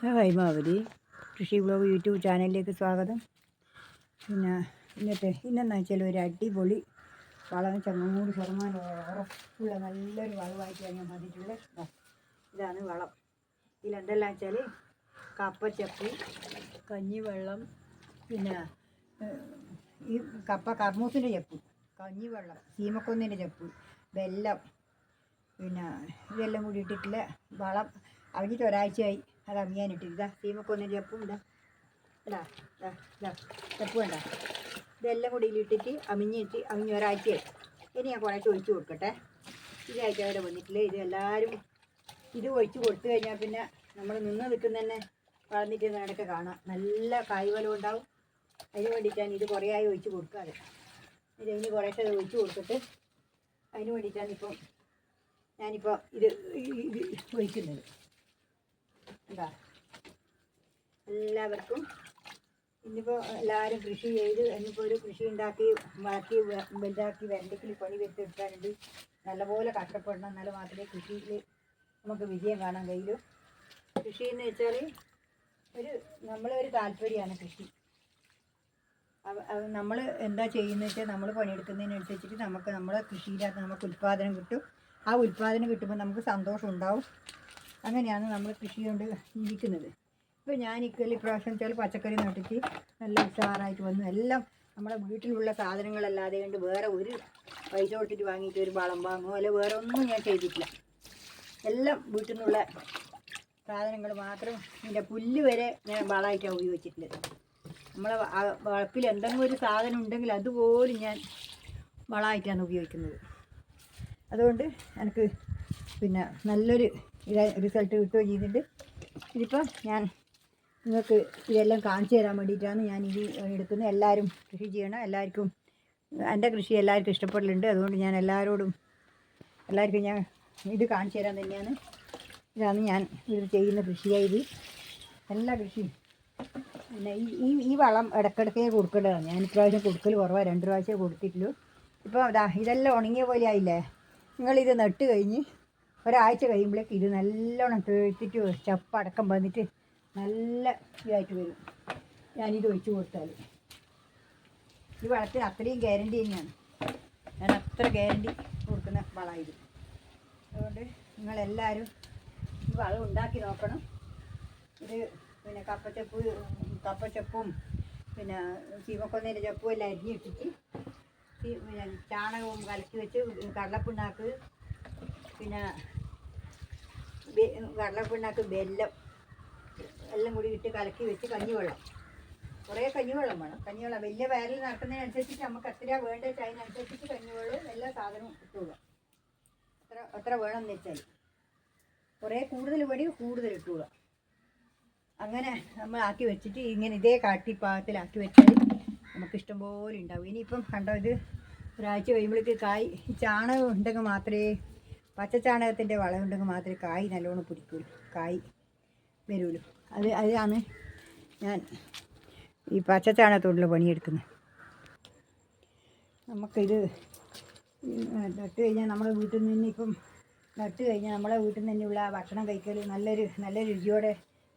Hi മാവതി കൃഷി blog YouTube ചാനലിലേക്ക് സ്വാഗതം. പിന്നെ ഇന്നത്തെ ഇന്നെന്ന് വെച്ചാൽ ഒരു അടിപൊളി വളം ചങ്ങൂറ് ശതമാനം ഉറപ്പുള്ള നല്ലൊരു വളമായിട്ടാണ് ഞാൻ വന്നിട്ടുള്ളത്. ഇതാണ് വളം. ഇതിലെന്തെല്ലാം വെച്ചാൽ കപ്പച്ചപ്പ് കഞ്ഞിവെള്ളം പിന്നെ ഈ കപ്പ കർമ്മൂസിന്റെ ചപ്പ് കഞ്ഞിവെള്ളം സീമക്കൊന്നിന്റെ ചപ്പ് വെല്ലം പിന്നെ ഇതെല്ലാം കൂടി ഇട്ടിട്ടുള്ള വളം. അവിഞ്ഞിട്ട് ഒരാഴ്ചയായി. അത് ഇതാ സീമക്കൊന്നിന്റെ ചപ്പും ഇതാ. ഇടാ ഇതാ ഇതാ വേണ്ട ഇതെല്ലാം കൂടി ഇട്ടിട്ട് അമിഞ്ഞിട്ട് അമിഞ്ഞ് ഒരാഴ്ചയായി. ഇനി ഞാൻ കുറേ ഒഴിച്ച് കൊടുക്കട്ടെ. ഈ ആഴ്ച വരെ വന്നിട്ടില്ല? ഇത് എല്ലാവരും ഇത് ഒഴിച്ച് കൊടുത്തു കഴിഞ്ഞാൽ പിന്നെ നമ്മൾ നിന്ന് നിൽക്കുന്ന തന്നെ വളർന്നിട്ട് നടക്കെ കാണാം. നല്ല കായ്വലം ഉണ്ടാവും. അതിന് വേണ്ടിയിട്ടാണ് ഇത് കുറേ ആയി ഒഴിച്ച് കൊടുക്കാതെ ഇത് ഇനി കുറേശ്ശെ ഒഴിച്ച് കൊടുത്തിട്ട് അതിന് വേണ്ടിയിട്ടാണ് ഇപ്പം ഞാനിപ്പോൾ ഇത് ഇത് ഒഴിക്കുന്നത്. എന്താ എല്ലാവർക്കും ഇനിയിപ്പോൾ എല്ലാവരും കൃഷി ചെയ്ത് ഇനിയിപ്പോൾ ഒരു കൃഷി ഉണ്ടാക്കി വ- വലുതാക്കി വരണ്ടെങ്കിൽ പണി വെച്ചെടുക്കാനുണ്ട്. നല്ലപോലെ കഷ്ടപ്പെടണം. എന്നാലും മാത്രമേ കൃഷിയിൽ നമുക്ക് വിജയം കാണാൻ കഴിയൂ. കൃഷി എന്ന് വെച്ചാൽ ഒരു നമ്മളൊരു താല്പര്യമാണ് കൃഷി. നമ്മൾ എന്താ ചെയ്യുന്നത് വെച്ചാൽ നമ്മൾ പണിയെടുക്കുന്നതിനനുസരിച്ചിട്ട് നമുക്ക് നമ്മളെ കൃഷിയിലകത്ത് നമുക്ക് ഉൽപ്പാദനം കിട്ടും. ആ ഉൽപ്പാദനം കിട്ടുമ്പോൾ നമുക്ക് സന്തോഷം ഉണ്ടാവും. അങ്ങനെയാണ് നമ്മൾ കൃഷി കൊണ്ട് ജീവിക്കുന്നത്. ഇപ്പോൾ ഞാൻ ഇക്കലി പ്രാവശ്യം ചില പച്ചക്കറി നട്ടിട്ട് നല്ല ഉഷാറായിട്ട് വന്നു. എല്ലാം നമ്മുടെ വീട്ടിലുള്ള സാധനങ്ങളല്ലാതെ കൊണ്ട് വേറെ ഒരു പൈസ കൊടുത്തിട്ട് വാങ്ങിയിട്ട് ഒരു വളം വാങ്ങുമോ അല്ലെ വേറെ ഒന്നും ഞാൻ ചെയ്തിട്ടില്ല. എല്ലാം വീട്ടിൽ നിന്നുള്ള സാധനങ്ങൾ മാത്രം ഇതിന്റെ പുല്ല് വരെ ഞാൻ വളമായിട്ടാണ് ഉപയോഗിച്ചിട്ടുള്ളത് നമ്മളെ വളപ്പിൽ എന്തെങ്കിലും ഒരു സാധനം ഉണ്ടെങ്കിൽ അതുപോലും ഞാൻ വളമായിട്ടാണ് ഉപയോഗിക്കുന്നത്. അതുകൊണ്ട് എനിക്ക് പിന്നെ നല്ലൊരു ഇത് റിസൾട്ട് കിട്ടുകയും ചെയ്തിട്ടുണ്ട് ഇതിപ്പോൾ ഞാൻ നിങ്ങൾക്ക് ഇതെല്ലാം കാണിച്ചു തരാൻ വേണ്ടിയിട്ടാണ് ഞാൻ ഇത് എടുക്കുന്നത്. എല്ലാവരും കൃഷി ചെയ്യണം. എല്ലാവർക്കും എന്റെ കൃഷി എല്ലാവർക്കും ഇഷ്ടപ്പെടലുണ്ട്. അതുകൊണ്ട് ഞാൻ എല്ലാവരോടും എല്ലാവർക്കും ഞാൻ ഇത് കാണിച്ചു തരാൻ തന്നെയാണ്. ഇതാണ് ഞാൻ ഇത് ചെയ്യുന്ന കൃഷിയായത് എല്ലാ കൃഷിയും പിന്നെ ഈ ഈ വളം ഇടയ്ക്കിടയ്ക്കേ കൊടുക്കേണ്ടതാണ്. ഞാൻ ഇപ്രാവശ്യം കൊടുക്കൽ കുറവാണ് രണ്ട് പ്രാവശ്യമേ കൊടുത്തിട്ടുള്ളൂ. ഇപ്പോൾ ഇതാ ഇതെല്ലാം ഉണങ്ങിയ പോലെ ആയില്ലേ? നിങ്ങളിത് നട്ട് കഴിഞ്ഞ് ഒരാഴ്ച കഴിയുമ്പോഴേക്ക് ഇത് നല്ലോണം തേച്ചിട്ട് ചപ്പടക്കം വന്നിട്ട് നല്ല ഇതായിട്ട് വരും. ഞാനിത് ഒഴിച്ച് കൊടുത്താൽ ഈ വളത്തിന് അത്രയും ഗ്യാരണ്ടി തന്നെയാണ്. ഞാൻ അത്ര ഗ്യാരണ്ടി കൊടുക്കുന്ന വളമായത് അതുകൊണ്ട് നിങ്ങളെല്ലാവരും ഈ വളം ഉണ്ടാക്കി നോക്കണം. ഇത് പിന്നെ കപ്പച്ചപ്പ് കപ്പച്ചപ്പും പിന്നെ ചീമക്കൊന്നേന്റെ ചപ്പും എല്ലാം അരിഞ്ഞിട്ടിട്ട് പിന്നെ ചാണകവും കലക്കി വെച്ച് കടലപ്പിണ്ണാക്ക് പിന്നെ കടലപ്പിണ്ണാക്ക് വെല്ലം എല്ലാം കൂടി ഇട്ട് കലക്കി വെച്ച് കഞ്ഞിവെള്ളം. കുറേ കഞ്ഞിവെള്ളം വേണം. കഞ്ഞിവെള്ളം വലിയ വയറിൽ നടക്കുന്നതിനനുസരിച്ചിട്ട് നമുക്ക് എത്ര വേണ്ടത് അതിനനുസരിച്ചിട്ട് കഞ്ഞിവെള്ളവും എല്ലാ സാധനവും ഇട്ടുള്ളൂ എത്ര എത്ര വേണമെന്ന് വെച്ചാൽ. കുറേ കൂടുതൽ വേണ്ടി കൂടുതൽ ഇട്ടുള്ളൂ അങ്ങനെ നമ്മൾ ആക്കി വെച്ചിട്ട് ഇങ്ങനെ ഇതേ കാട്ടിപ്പാകത്തിലാക്കി വെച്ചാൽ നമുക്ക് ഇഷ്ടംപോലെ ഉണ്ടാവും. ഇനിയിപ്പം കണ്ടോ ഇത്? ഒരാഴ്ച കഴിയുമ്പോഴേക്ക് കായ് ചാണകം ഉണ്ടെങ്കിൽ മാത്രമേ പച്ച വളമുണ്ടെങ്കിൽ മാത്രമേ കായ് നല്ലോണം പിടിക്കുള്ളൂ. കായ് വരുള്ളൂ. അത് അതാണ് ഞാൻ ഈ പച്ചച്ചാണകത്തോടുള്ള പണിയെടുക്കുന്നത്. നമുക്കിത് നട്ട് കഴിഞ്ഞാൽ നമ്മുടെ വീട്ടിൽ നിന്ന് ഇപ്പം നട്ട് കഴിഞ്ഞാൽ നമ്മളെ വീട്ടിൽ നിന്ന് തന്നെയുള്ള ഭക്ഷണം കഴിക്കൽ നല്ലൊരു നല്ല രുചിയോടെ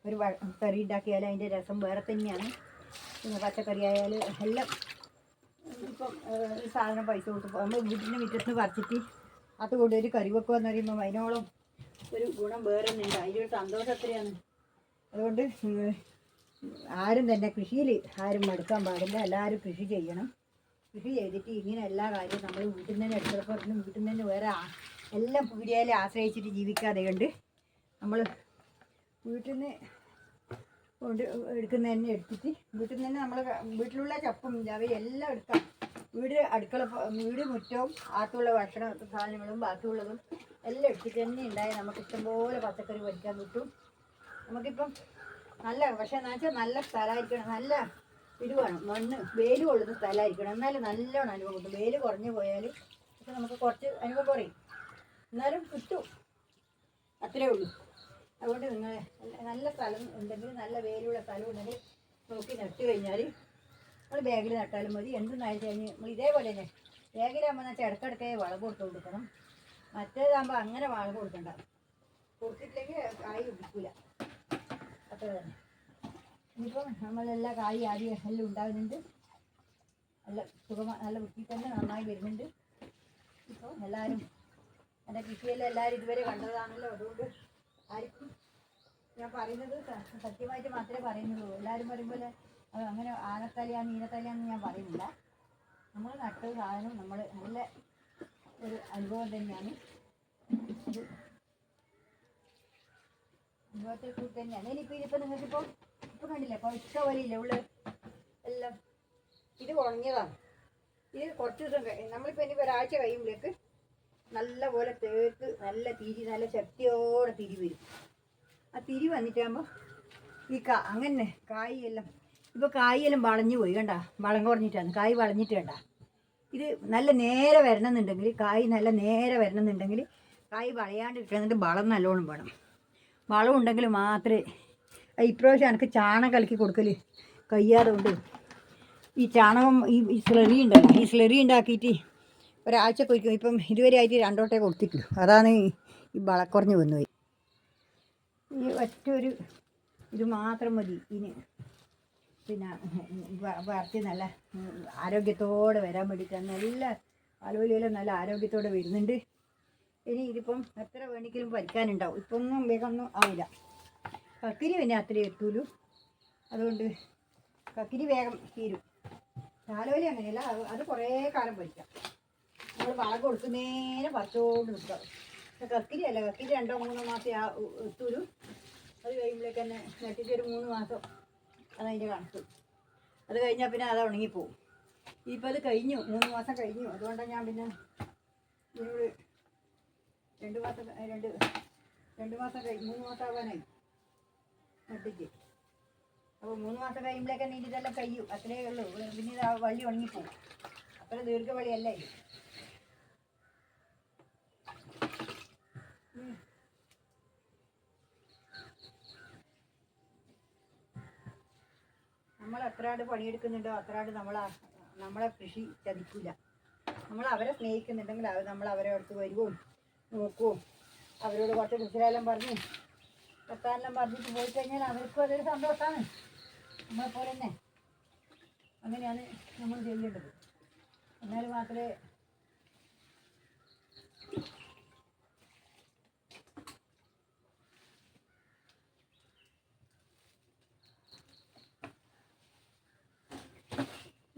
ഒരു കറി ഉണ്ടാക്കിയാൽ അതിന്റെ രസം വേറെ തന്നെയാണ്. പിന്നെ പച്ചക്കറി ആയാലും എല്ലാം ഇപ്പം സാധനം പൈസ കൊടുത്ത് നമ്മൾ വീട്ടിന്റെ മുറ്റത്ത് പറിച്ചിട്ട് അത് കൊണ്ട് ഒരു കറി എന്ന് പറയുമ്പോൾ അതിനോളം ഒരു ഗുണം വേറെ ഉണ്ട് ഒരു സന്തോഷം എത്രയാണ് അതുകൊണ്ട് ആരും തന്നെ കൃഷിയിൽ ആരും മടുക്കാൻ പാടില്ല. എല്ലാവരും കൃഷി ചെയ്യണം. കൃഷി ചെയ്തിട്ട് ഇങ്ങനെ എല്ലാ കാര്യവും നമ്മൾ വീട്ടിൽ നിന്ന് തന്നെ എടുത്തപ്പോൾ വീട്ടിൽ നിന്ന് വേറെ എല്ലാം പീടിയയിലെ ആശ്രയിച്ചിട്ട് ജീവിക്കാതെ കൊണ്ട് നമ്മൾ വീട്ടിൽ നിന്ന് കൊണ്ട് എടുക്കുന്നതന്നെ എടുത്തിട്ട് വീട്ടിൽ നിന്ന് നമ്മൾ വീട്ടിലുള്ള ചപ്പും ജാവയും എല്ലാം എടുക്കാം. വീട് അടുക്കള വീട് മുറ്റവും ആത്തുള്ള ഭക്ഷണ സാധനങ്ങളും ബാക്കിയുള്ളതും എല്ലാം എടുത്തിട്ട് തന്നെ ഉണ്ടായി. നമുക്ക് ഇഷ്ടംപോലെ പച്ചക്കറി പഠിക്കാൻ കിട്ടും. നമുക്കിപ്പം നല്ല പക്ഷേ എന്ന് വെച്ചാൽ നല്ല സ്ഥലമായിരിക്കണം. നല്ല ഇത് വേണം. മണ്ണ് വെയിൽ കൊള്ളുന്ന സ്ഥലമായിരിക്കണം. എന്നാലും നല്ലോണം അനുഭവം കിട്ടും. വെയിൽ കുറഞ്ഞു പോയാൽ പക്ഷെ നമുക്ക് കുറച്ച് അനുഭവം കുറയും. എന്നാലും കിട്ടും. അത്രേ ഉള്ളൂ. അതുകൊണ്ട് നിങ്ങൾ നല്ല സ്ഥലം ഉണ്ടെങ്കിൽ നല്ല വെയിലുള്ള സ്ഥലം ഉണ്ടെങ്കിൽ നോക്കി നട്ട് കഴിഞ്ഞാൽ നമ്മൾ ബാഗിൽ നട്ടാലും മതി. എന്തെന്നായാലും കഴിഞ്ഞ് നമ്മൾ ഇതേപോലെ തന്നെ. ബാഗിലാകുമ്പോൾ വെച്ചാൽ ഇടയ്ക്കിടയ്ക്ക് വളം കൊടുത്ത് കൊടുക്കണം. മറ്റേതാകുമ്പോൾ അങ്ങനെ വളം കൊടുക്കണ്ട. കൊടുത്തിട്ടില്ലെങ്കിൽ കായ് പിടിക്കില്ല അത്ര തന്നെ ഇനിയിപ്പം നമ്മളെല്ലാ കായ് ആദ്യം എല്ലാം ഉണ്ടാകുന്നുണ്ട്. നല്ല സുഖമായി നല്ല വൃത്തി തന്നെ നന്നായി വരുന്നുണ്ട്. ഇപ്പോൾ എല്ലാവരും എന്റെ കൃഷിയെല്ലാം എല്ലാവരും ഇതുവരെ കണ്ടതാണല്ലോ. അതുകൊണ്ട് ആർക്കും ഞാൻ പറയുന്നത് സത്യമായിട്ട് മാത്രമേ പറയുന്നുള്ളൂ. എല്ലാവരും പറയുമ്പോൾ അത് അങ്ങനെ ആനത്തലയാണ് ഈനത്തലയാണെന്ന് ഞാൻ പറയുന്നില്ല. നമ്മൾ നട്ട സാധനം നമ്മൾ നല്ല ഒരു അനുഭവം തന്നെയാണ്. അത് അനുഭവത്തെ കൂടി തന്നെയാണ്. ഇനിയിപ്പോൾ ഇതിപ്പോൾ നിങ്ങൾക്കിപ്പോൾ ഇപ്പം കണ്ടില്ലേ ഇപ്പോൾ ഇഷ്ട ഉള്ളു? എല്ലാം ഇത് ഉണങ്ങിയതാണ് ഇത് കുറച്ച് ദിവസം നമ്മളിപ്പോൾ ഇനി ഒരാഴ്ച കഴിയുമ്പോഴേക്ക് നല്ല പോലെ തേക്ക് നല്ല തിരി നല്ല ശക്തിയോടെ തിരി വരും. ആ തിരി വന്നിട്ടാകുമ്പോൾ ഈ കാ അങ്ങനെ കായെല്ലാം ഇപ്പോൾ കായെല്ലാം വളഞ്ഞു പോയി കണ്ട? വളം കുറഞ്ഞിട്ടാണ്. കായ് വളഞ്ഞിട്ട് കണ്ട? ഇത് നല്ല നേരെ വരണമെന്നുണ്ടെങ്കിൽ കായ് നല്ല നേരെ വരണമെന്നുണ്ടെങ്കിൽ കായ് വളയാണ്ട് കിട്ടണമെന്നുണ്ട് വളം നല്ലോണം വേണം. വളം ഉണ്ടെങ്കിൽ മാത്രമേ ഇപ്രാവശ്യം എനിക്ക് ചാണകം കലക്കി കൊടുക്കൽ കയ്യാതെ കൊണ്ട് ഈ ചാണകം ഈ സ്ലറി ഉണ്ടല്ലോ ഈ സ്ലറി ഉണ്ടാക്കിയിട്ട് ഒരാഴ്ച കൊയ്ക്കും ഇപ്പം ഇതുവരെ ആയിട്ട് രണ്ടോട്ടേ കൊടുത്തിട്ടുള്ളൂ. അതാണ് ഈ വളക്കുറഞ്ഞ് വന്നുപോയി ഈ ഒറ്റ ഒരു ഇത് മാത്രം മതി. ഇനി പിന്നെ വളർത്തി നല്ല ആരോഗ്യത്തോടെ വരാൻ വേണ്ടിയിട്ടാണ് നല്ല അലുവലിയെല്ലാം നല്ല ആരോഗ്യത്തോടെ വരുന്നുണ്ട്. ഇനി ഇതിപ്പം എത്ര വേണമെങ്കിലും പരിക്കാനുണ്ടാവും ഇപ്പം ഒന്നും വേഗം ഒന്നും ആവില്ല. കക്കിരി പിന്നെ അത്രയും എത്തൂലൂ. അതുകൊണ്ട് കക്കിരി വേഗം തീരും. ചാലോലി അങ്ങനെയല്ല അത് കുറേ കാലം പറിക്കാം നമ്മൾ വളം കൊടുക്കുന്നേരം പറിച്ചോണ്ട് പക്ഷെ കക്കിരി അല്ല കക്കിരി രണ്ടോ മൂന്നോ മാസം എത്തൂലു. അത് കഴിയുമ്പോഴേക്ക് തന്നെ മൂന്ന് മാസം അതതിന്റെ കണക്ക് അത് കഴിഞ്ഞാൽ പിന്നെ അത് ഉണങ്ങിപ്പോവും. ഇപ്പം അത് കഴിഞ്ഞു. മൂന്ന് മാസം കഴിഞ്ഞു. അതുകൊണ്ടാണ് ഞാൻ പിന്നെ ഇതിനോട് രണ്ട് മാസം രണ്ട് രണ്ട് മാസം കഴിഞ്ഞ് മൂന്ന് മാസം ആവാനായി. നട്ടിട്ട് അപ്പോൾ മൂന്ന് മാസം കഴിയുമ്പോഴേക്കാണ് ഇതെല്ലാം കഴിയും. അത്രയേ ഉള്ളൂ. പിന്നെ ഇത് വള്ളി ഉണങ്ങിപ്പോവും. അത്ര ദീർഘവളിയല്ല ഇത് നമ്മൾ എത്രയാട് പണിയെടുക്കുന്നുണ്ടോ അത്രയാട് നമ്മൾ നമ്മളെ കൃഷി ചതിക്കില്ല നമ്മൾ അവരെ സ്നേഹിക്കുന്നുണ്ടെങ്കിൽ അവർ നമ്മൾ അവരെ അടുത്ത് വരുവും നോക്കുവോം. അവരോട് കുറച്ച് കൃഷിയെല്ലാം പറഞ്ഞ് കത്താനെല്ലാം പറഞ്ഞിട്ട് പോയി കഴിഞ്ഞാൽ അവർക്കും അതൊരു സന്തോഷമാണ് നമ്മളെ പോലെ തന്നെ അങ്ങനെയാണ് നമ്മൾ ചെയ്യേണ്ടത്. എന്നാൽ മാത്രമേ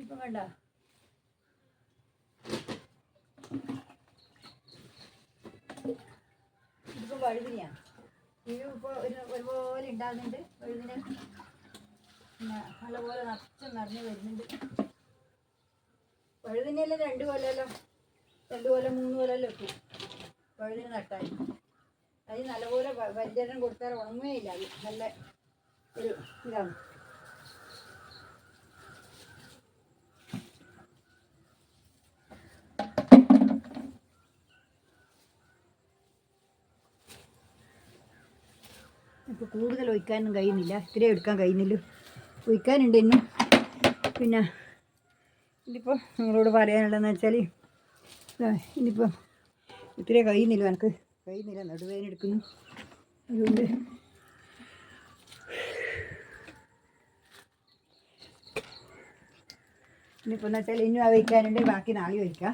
ഇപ്പം കണ്ട? ഇതിപ്പോ വഴുതിനെയാണ് ഇത് ഇപ്പോൾ ഒരു ഒരുപോലെ ഉണ്ടാകുന്നുണ്ട് വഴുതിന് നല്ലപോലെ നഷ്ടം നിറഞ്ഞ് വരുന്നുണ്ട്. വഴുതിനെല്ലാം രണ്ട് കൊല്ലമല്ലോ രണ്ട് കൊല്ലം മൂന്ന് കൊല്ലമല്ലോ എത്തും വഴുതിന് നട്ടാൽ അത് നല്ലപോലെ വരിചരണം കൊടുത്താൽ ഉണങ്ങുകയില്ല. അത് നല്ല ഒരു ഇതാണ് ഇപ്പോൾ കൂടുതൽ ഒഴിക്കാനൊന്നും കഴിയുന്നില്ല. ഇത്രയും എടുക്കാൻ കഴിയുന്നില്ല ഒഴിക്കാനുണ്ട് ഇന്നും. പിന്നെ ഇതിപ്പോൾ നിങ്ങളോട് പറയാനുള്ളതെന്ന് വെച്ചാൽ ഇനിയിപ്പോൾ ഇത്രേ കഴിയുന്നില്ല എനിക്ക്. കഴിയുന്നില്ല. നടുവേദന എടുക്കുന്നു. അതുകൊണ്ട് ഇനിയിപ്പോൾ എന്ന് വെച്ചാൽ ഇന്നും ആ വയ്ക്കാനുണ്ട് ബാക്കി നാളെ വയ്ക്കാം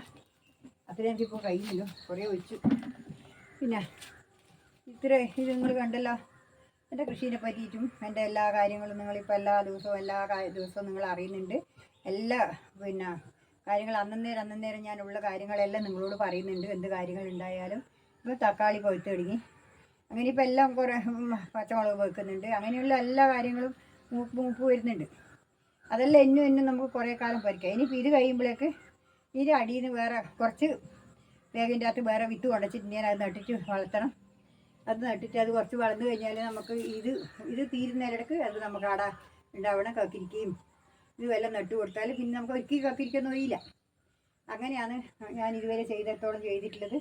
അത്രയും എനിക്കിപ്പോൾ കഴിയുന്നില്ല കുറേ ഒഴിച്ചു. പിന്നെ ഇത്ര ഇത് നിങ്ങൾ കണ്ടല്ലോ. എന്റെ കൃഷീനെ പറ്റിയിട്ടും എന്റെ എല്ലാ കാര്യങ്ങളും നിങ്ങളിപ്പോൾ എല്ലാ ദിവസവും എല്ലാ ദിവസവും നിങ്ങൾ അറിയുന്നുണ്ട്. എല്ലാ പിന്നെ കാര്യങ്ങൾ അന്നേരം അന്നേരം ഉള്ള കാര്യങ്ങളെല്ലാം നിങ്ങളോട് പറയുന്നുണ്ട്. എന്ത് കാര്യങ്ങൾ ഉണ്ടായാലും ഇപ്പോൾ തക്കാളി കൊഴുത്ത് തുടങ്ങി. അങ്ങനെ ഇപ്പോൾ എല്ലാം കുറേ പച്ചമുളക് വെക്കുന്നുണ്ട്. അങ്ങനെയുള്ള എല്ലാ കാര്യങ്ങളും മൂപ്പ് മൂപ്പ് വരുന്നുണ്ട്. അതെല്ലാം എന്നും എന്നും നമുക്ക് കുറേ കാലം പറിക്കാം. ഇനിയിപ്പോൾ ഇത് കഴിയുമ്പോഴേക്ക് ഇതിന്റെ അടിയിൽ നിന്ന് വേറെ കുറച്ച് വേഗിന്റെ അകത്ത് വേറെ വിത്ത് കൊണ്ടച്ചിട്ട് ഞാൻ അത് നട്ടിട്ട് വളർത്തണം. അത് നട്ടിട്ട് അത് കുറച്ച് വളർന്നു കഴിഞ്ഞാൽ നമുക്ക് ഇത് ഇത് തീരുന്നതിനിടക്ക് അത് നമുക്ക് ആടെ ഉണ്ടാവണം കക്കിരിക്കയും ഇതുമെല്ലാം നട്ടു കൊടുത്താൽ പിന്നെ നമുക്ക് ഒരിക്കലും കക്കിരിക്കൊന്നും ഒഴിയില്ല. അങ്ങനെയാണ് ഞാൻ ഇതുവരെ ചെയ്തിടത്തോളം ചെയ്തിട്ടുള്ളത്.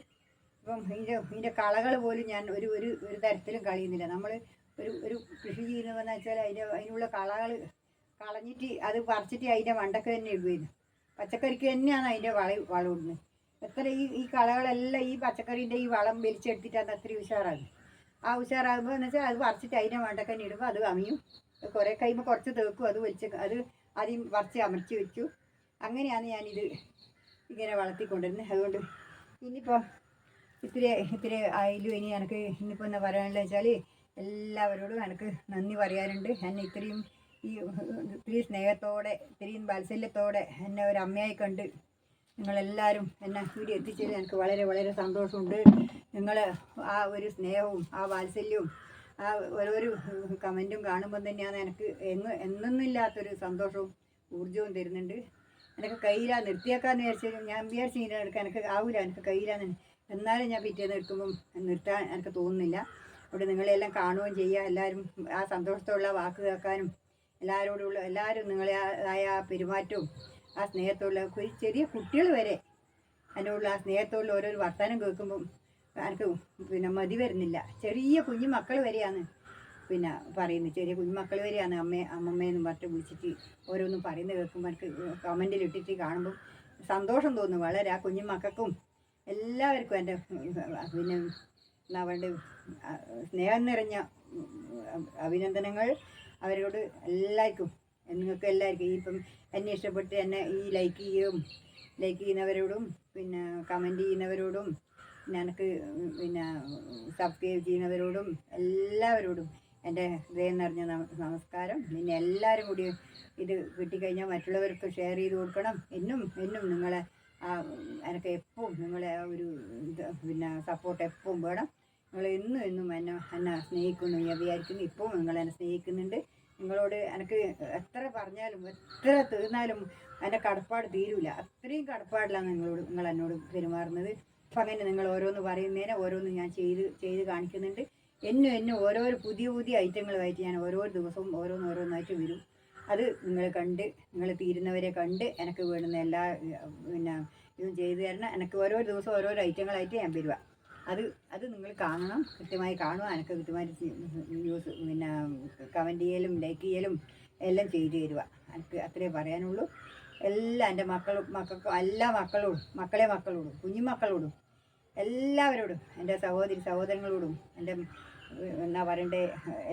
അപ്പം ഇതിന്റെ ഇതിന്റെ കളകൾ പോലും ഞാൻ ഒരു ഒരു ഒരു തരത്തിലും കളയുന്നില്ല. നമ്മൾ ഒരു ഒരു കൃഷി ചെയ്യുന്നതെന്ന് വെച്ചാൽ അതിന്റെ അതിനുള്ള കളകൾ കളഞ്ഞിട്ട് അത് പറിച്ചിട്ട് അതിന്റെ മണ്ടക്ക് തന്നെ ഇടുമായിരുന്നു പച്ചക്കറിക്ക് തന്നെയാണ് അതിന്റെ വള വളം ഇടുന്നത് എത്ര ഈ ഈ കളകളെല്ലാം ഈ പച്ചക്കറീന്റെ ഈ വളം വലിച്ചെടുത്തിട്ടാണ് അത്രയും ഉഷാറാകും. ആ ഉഷാറാകുമ്പോൾ എന്ന് വെച്ചാൽ അത് പറിച്ചിട്ട് അതിനെ വേണ്ടക്കന്നെ ഇടുമ്പോൾ അത് അമിയും. കുറേ കഴിയുമ്പോൾ കുറച്ച് തേക്കും അത് വലിച്ച് അത് ആദ്യം പറിച്ച് അമർത്തി വെച്ചു. അങ്ങനെയാണ് ഞാനിത് ഇങ്ങനെ വളർത്തിക്കൊണ്ടിരുന്നത് അതുകൊണ്ട് ഇനിയിപ്പോൾ ഇത്ര ഇത്ര ആയാലും ഇനി എനിക്ക് ഇനിയിപ്പോൾ എന്താ പറയാനുള്ളത് വെച്ചാൽ എല്ലാവരോടും എനിക്ക് നന്ദി പറയാനുണ്ട്. എന്നെ ഇത്രയും ഈ ഇത്തിരി സ്നേഹത്തോടെ ഇത്രയും വാത്സല്യത്തോടെ എന്നെ ഒരു അമ്മയായി കണ്ട് നിങ്ങളെല്ലാവരും എന്നെ വീഡിയോ എത്തിച്ചതിൽ എനിക്ക് വളരെ വളരെ സന്തോഷമുണ്ട്. നിങ്ങൾ ആ ഒരു സ്നേഹവും ആ വാത്സല്യവും ആ ഓരോരോ കമന്റും കാണുമ്പോൾ തന്നെയാണ് എനിക്ക് എങ്ങ് എന്നൊന്നുമില്ലാത്തൊരു സന്തോഷവും ഊർജവും തരുന്നുണ്ട്. എനിക്ക് കയ്യിലാ നിർത്തിയേക്കാന്ന് വിചാരിച്ചാലും ഞാൻ വിചാരിച്ചു ഇങ്ങനെ എടുക്കാൻ എനിക്ക് ആവില്ല എനിക്ക് കയ്യിലാന്ന്. എന്നാലും ഞാൻ പിറ്റേന്ന് എടുക്കുമ്പം നിർത്താൻ എനിക്ക് തോന്നുന്നില്ല. അവിടെ നിങ്ങളെല്ലാം കാണുകയും ചെയ്യുക എല്ലാവരും ആ സന്തോഷത്തോടുള്ള വാക്ക് കേൾക്കാനും എല്ലാവരോടുള്ള എല്ലാവരും നിങ്ങളെ ആയ പെരുമാറ്റവും ആ സ്നേഹത്തോടുള്ള ഒരു ചെറിയ കുട്ടികൾ വരെ അതിനോടുള്ള ആ സ്നേഹത്തോടുള്ള ഓരോരു വർത്തമാനം കേൾക്കുമ്പം എനിക്ക് പിന്നെ മതി വരുന്നില്ല. ചെറിയ കുഞ്ഞു മക്കൾ വരെയാണ് പിന്നെ പറയുന്നത്. ചെറിയ കുഞ്ഞുമക്കൾ വരെയാണ് അമ്മ അമ്മമ്മയെന്നും പറഞ്ഞിട്ട് വിളിച്ചിട്ട് ഓരോന്നും പറയുന്നത് കേൾക്കുമ്പോൾ എനിക്ക് കമന്റിൽ ഇട്ടിട്ട് കാണുമ്പോൾ സന്തോഷം തോന്നും. വളരെ ആ കുഞ്ഞു കുഞ്ഞുമക്കൾക്കും എല്ലാവർക്കും എന്റെ പിന്നെ വേണ്ടത് സ്നേഹം നിറഞ്ഞ അഭിനന്ദനങ്ങൾ അവരോട് എല്ലാവർക്കും നിങ്ങൾക്ക് എല്ലാവർക്കും ഇപ്പം എന്നെ ഇഷ്ടപ്പെട്ട് എന്നെ ഈ ലൈക്ക് ചെയ്യും ലൈക്ക് ചെയ്യുന്നവരോടും പിന്നെ കമന്റ് ചെയ്യുന്നവരോടും ഞാനക്ക് പിന്നെ സബ്സ്ക്രൈബ് ചെയ്യുന്നവരോടും എല്ലാവരോടും എന്റെ ഹൃദയം നിറഞ്ഞ നമസ്കാരം. പിന്നെ എല്ലാവരും കൂടി ഇത് കിട്ടിക്കഴിഞ്ഞാൽ മറ്റുള്ളവർക്ക് ഷെയർ ചെയ്ത് കൊടുക്കണം. എന്നും എന്നും നിങ്ങളെ ആ എനിക്ക് എപ്പോഴും നിങ്ങളെ ഒരു ഇത് പിന്നെ സപ്പോർട്ട് എപ്പോഴും വേണം. നിങ്ങൾ എന്നും എന്നും എന്നെ എന്നെ സ്നേഹിക്കുന്നു ഞാൻ വിചാരിക്കുന്നു ഇപ്പോഴും നിങ്ങൾ എന്നെ സ്നേഹിക്കുന്നുണ്ട്. നിങ്ങളോട് എനിക്ക് എത്ര പറഞ്ഞാലും എത്ര തീർന്നാലും എന്റെ കടപ്പാട് തീരൂല. അത്രയും കടപ്പാടിലാണ് നിങ്ങളോട് നിങ്ങൾ എന്നോട് പെരുമാറുന്നത്. അപ്പം അങ്ങനെ നിങ്ങൾ ഓരോന്ന് പറയുന്നതിനെ ഓരോന്ന് ഞാൻ ചെയ്ത് ചെയ്ത് കാണിക്കുന്നുണ്ട്. എന്നും എന്നും ഓരോരോ പുതിയ പുതിയ ഐറ്റങ്ങളുമായിട്ട് ഞാൻ ഓരോ ദിവസവും ഓരോന്ന് ഓരോന്നായിട്ട് വരും. അത് നിങ്ങൾ കണ്ട് നിങ്ങൾ തീരുന്നവരെ കണ്ട് എനിക്ക് വേണ്ടുന്ന എല്ലാ പിന്നെ ഇതും ചെയ്തു തരണം. എനിക്ക് ഓരോ ദിവസവും ഓരോരോ ഐറ്റങ്ങളായിട്ട് ഞാൻ വരിക. അത് അത് നിങ്ങൾ കാണണം കൃത്യമായി കാണുക. എനിക്ക് കൃത്യമായിട്ട് ന്യൂസ് പിന്നെ കമന്റ് ചെയ്യലും ലൈക്ക് ചെയ്യലും എല്ലാം ചെയ്തു തരിക. എനിക്ക് അത്രേ പറയാനുള്ളൂ. എല്ലാ എന്റെ മക്കളും മക്കൾക്കും എല്ലാ മക്കളോടും മക്കളെ മക്കളോടും കുഞ്ഞുമക്കളോടും എല്ലാവരോടും എന്റെ സഹോദരി സഹോദരങ്ങളോടും എന്റെ എന്നാ പറയണ്ടേ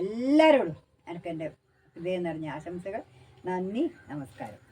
എല്ലാവരോടും എനിക്ക് എന്റെ ഹൃദയം നിറഞ്ഞ ആശംസകൾ. നന്ദി നമസ്കാരം.